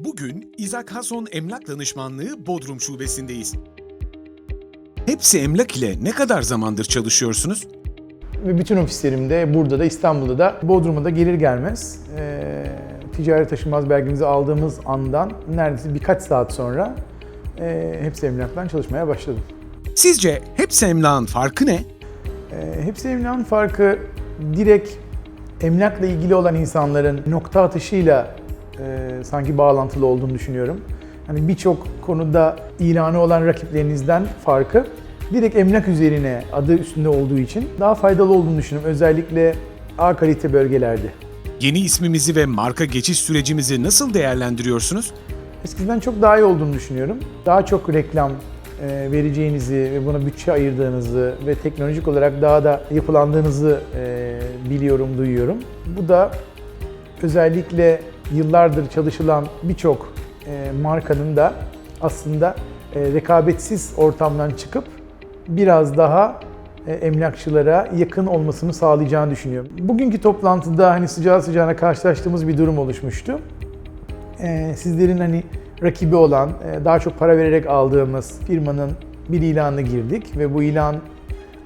Bugün İzak Hason Emlak Danışmanlığı Bodrum Şubesindeyiz. Hepsi Emlak ile ne kadar zamandır çalışıyorsunuz? Ve bütün ofislerimde, burada da İstanbul'da da, Bodrum'a da gelir gelmez e, ticari taşınmaz belgemizi aldığımız andan neredeyse birkaç saat sonra e, hepsi emlaktan çalışmaya başladım. Sizce Hepsi Emlak'ın farkı ne? E, hepsi emlakın farkı direkt emlakla ilgili olan insanların nokta atışıyla e, sanki bağlantılı olduğunu düşünüyorum. Hani birçok konuda ilanı olan rakiplerinizden farkı direkt emlak üzerine adı üstünde olduğu için daha faydalı olduğunu düşünüyorum. Özellikle A kalite bölgelerde. Yeni ismimizi ve marka geçiş sürecimizi nasıl değerlendiriyorsunuz? Eskiden çok daha iyi olduğunu düşünüyorum. Daha çok reklam e, vereceğinizi ve buna bütçe ayırdığınızı ve teknolojik olarak daha da yapılandığınızı e, biliyorum, duyuyorum. Bu da özellikle yıllardır çalışılan birçok e, markanın da aslında e, rekabetsiz ortamdan çıkıp biraz daha e, emlakçılara yakın olmasını sağlayacağını düşünüyorum. Bugünkü toplantıda hani sıcağı sıcağına karşılaştığımız bir durum oluşmuştu sizlerin hani rakibi olan, daha çok para vererek aldığımız firmanın bir ilanına girdik ve bu ilan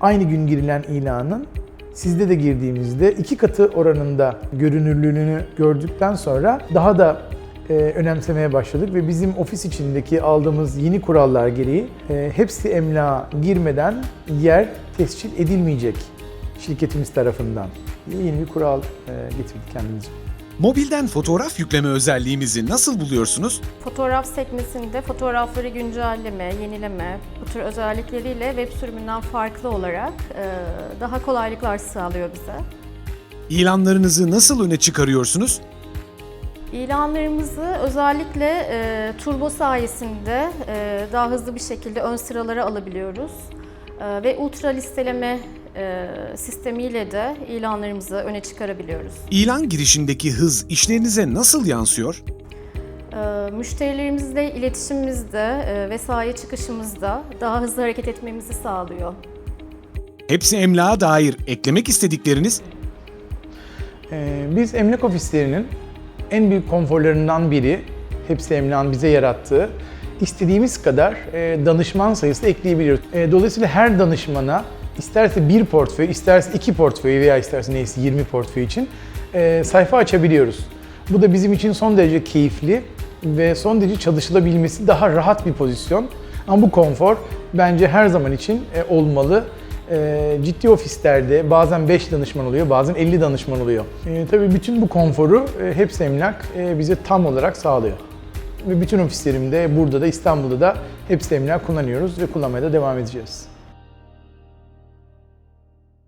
aynı gün girilen ilanın sizde de girdiğimizde iki katı oranında görünürlüğünü gördükten sonra daha da e, önemsemeye başladık ve bizim ofis içindeki aldığımız yeni kurallar gereği e, hepsi emlağa girmeden yer tescil edilmeyecek şirketimiz tarafından. Yeni bir kural e, getirdik kendimize. Mobilden fotoğraf yükleme özelliğimizi nasıl buluyorsunuz? Fotoğraf sekmesinde fotoğrafları güncelleme, yenileme, bu tür özellikleriyle web sürümünden farklı olarak e, daha kolaylıklar sağlıyor bize. İlanlarınızı nasıl öne çıkarıyorsunuz? İlanlarımızı özellikle e, turbo sayesinde e, daha hızlı bir şekilde ön sıralara alabiliyoruz. E, ve ultra listeleme sistemiyle de ilanlarımızı öne çıkarabiliyoruz. İlan girişindeki hız işlerinize nasıl yansıyor? E, müşterilerimizle iletişimimizde e, ve sahaya çıkışımızda daha hızlı hareket etmemizi sağlıyor. Hepsi Emlak'a dair eklemek istedikleriniz? Biz emlak ofislerinin en büyük konforlarından biri, hepsi emlakın bize yarattığı, istediğimiz kadar e, danışman sayısı ekleyebiliyoruz. E, Dolayısıyla her danışmana isterse bir portföy, isterse iki portföy veya isterse neyse 20 portföy için e, sayfa açabiliyoruz. Bu da bizim için son derece keyifli ve son derece çalışılabilmesi daha rahat bir pozisyon. Ama bu konfor bence her zaman için e, olmalı. E, ciddi ofislerde bazen 5 danışman oluyor, bazen 50 danışman oluyor. E, tabii bütün bu konforu e, hepsi emlak e, bize tam olarak sağlıyor. Ve bütün ofislerimde, burada da İstanbul'da da hepsi emlak kullanıyoruz ve kullanmaya da devam edeceğiz.